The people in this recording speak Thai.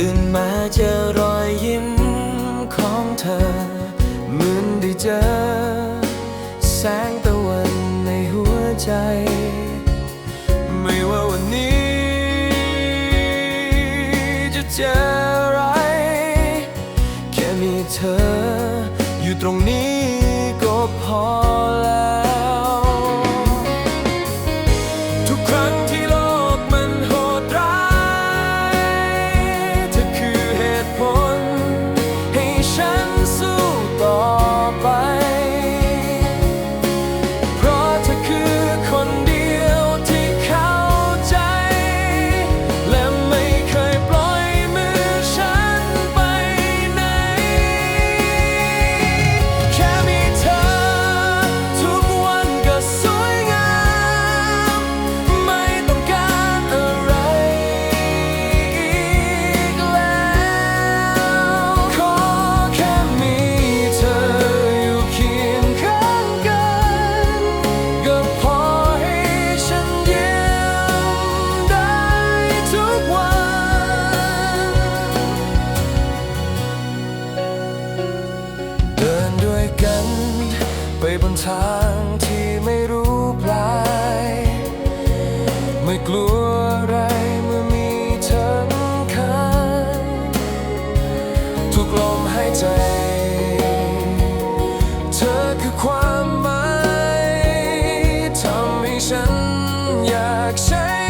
ตื่นมาเจอรอยยิ้มของเธอ เหมือนได้เจอ แสงตะวันในหัวใจ ไม่ว่าวันนี้จะเจออะไร แค่มีเธออยู่ตรงนี้ก็พอแล้ว กลมหายใจ เธอคือความหมายทำให้ฉันอยากใช้